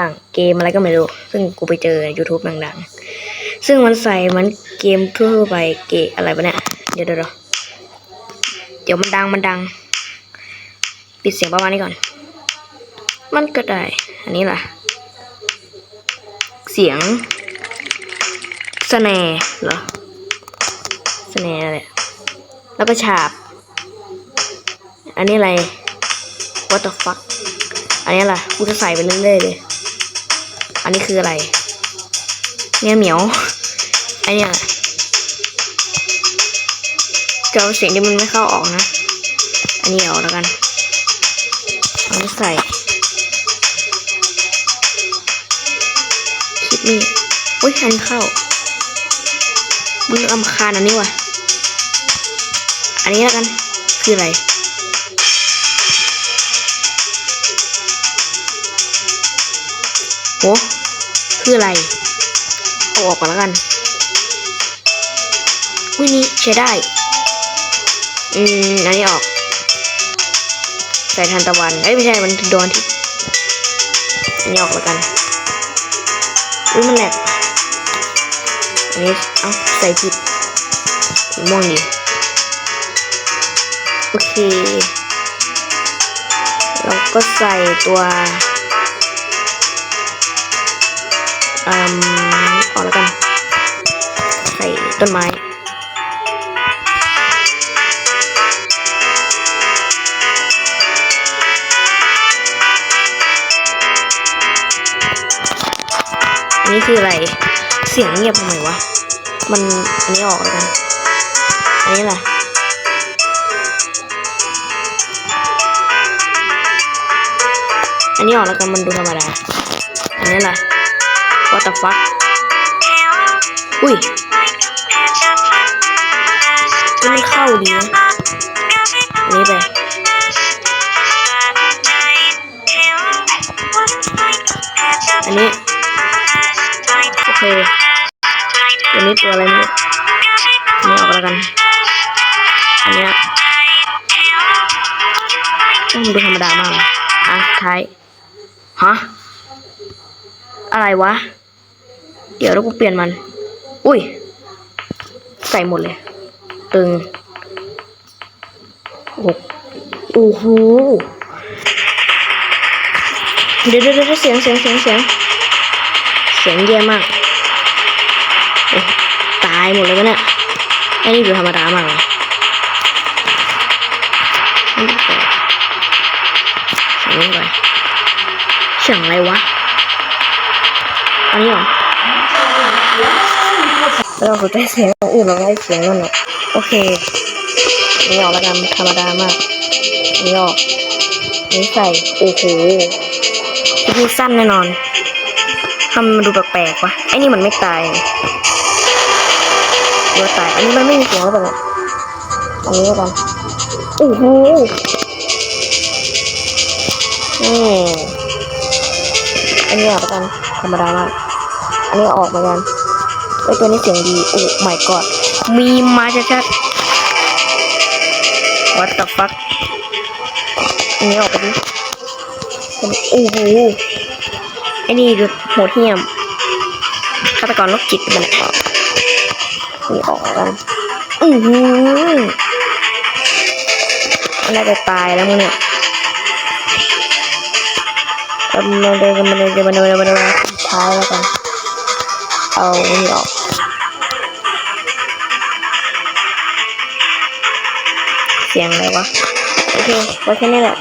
่างเกมอะไรก็ไม่รู้ ซึ่งกูไปเจอใน YouTube ดังๆ ซึ่งมันใส่มันเกมทั่วไปเกมอะไรปะเนี่ย เดี๋ยวเดี๋ยวเดี๋ยวมันดังมันดัง ปิดเสียงประมาณนี้ก่อน มันก็ได้ อันนี้ล่ะ เสียงสแนร์เหรอสแนร์อะไรแล้วก็ฉาบ อันนี้อะไร what the fuck อันนี้ล่ะกูจะใส่ไปเรื่อยๆเลย อันนี้คืออะไร เนี่ยเหมียวอันเนี้ยจะเอาเสียงที่มันไม่เข้าออกนะ อันนี้เอาแล้วกันอันนี้ใส่คลิปนี้อุ้ยอันนี้เข้ามึงอำคาญอันนี้ว่ะ อันนี้แล้วกัน คืออะไรโอ้ คืออะไรเอาออกก่อนแล้วกันวินี้ใช้ได้ อืม อันนี้ออกใส่ทันตะวันเอ้ยไม่ใช่ มันโดนที่อันนี้ออกแล้วกันอุ้ยมันแหลกอันนี้ เอาใส่ผิดสีม่วงดีโอเค เราก็ใส่ตัว อืมออกแล้วกัน ใส่ต้นไม้นนี้คืออะไร เสียงเงียบทำไมวะ มัน อันนี้ออกแล้วกัน อันนี้แหละอันนี้ออกแล้วกันมันดูธรรมดา อันนี้แหละ what the fuck อุ้ยมันเข้าดีนะอันนี้ไปอันนี้โอเคอันนี้ตัวอะไรเนี่ยอันนี้ออกแล้วกันอันเนี้ยอืมดูธรรมดามากอะท้ายฮะอะไรวะ เดี๋ยวเรากูเปลี่ยนมัน อุ้ย ใส่หมดเลย ตึงโอ้โอ้โหเดี๋ยวเดี๋ยวเสียวเสียงเสียงเสียงเสียงเสียงแย่มากโอ้ตายหมดเลยวะเนี่ยไอ้นี่ดูธรรมดามากเลยเสียงนี้ไปเสียงอะไรวะ อันนี้เหรอ เราก็ได้เสียงอื่นเราได้เสียงนั่นแหละโอเคนี่ออกแล้วกันธรรมดามากนี่ออกนี่ใส่โอ้โหพูสั้นแน่นอนทำมันดูแปลกๆวะไอ้นี่มันไม่ตายหรือว่ตายอันนี้มันไม่มีเสียงหรือเปล่าเนี่ยอันนี้แล้วกันโอ้โหนี่อันนี้ออกแล้วกันธรรมดามากอันนี้ออกเหมือนกัน ไอยตัวนี้เสียงดีโอ้ my god มีมาชัดๆ what the fuck อันนี้ออกไปดิโอ้โหไอ้นี่ดูโหดเหี้ยมฆาตกรโรคจิตมันออกนี่ออกกันอือหือมันน่าจะตายแล้วมึงเนี่ยกำลังเดินกำลังเดินกำลังเดินกำลังเดินท้ายแล้วกัน เอานี่ออกเสียงอะไรวะ โอเคไว้แค่นี้แหละ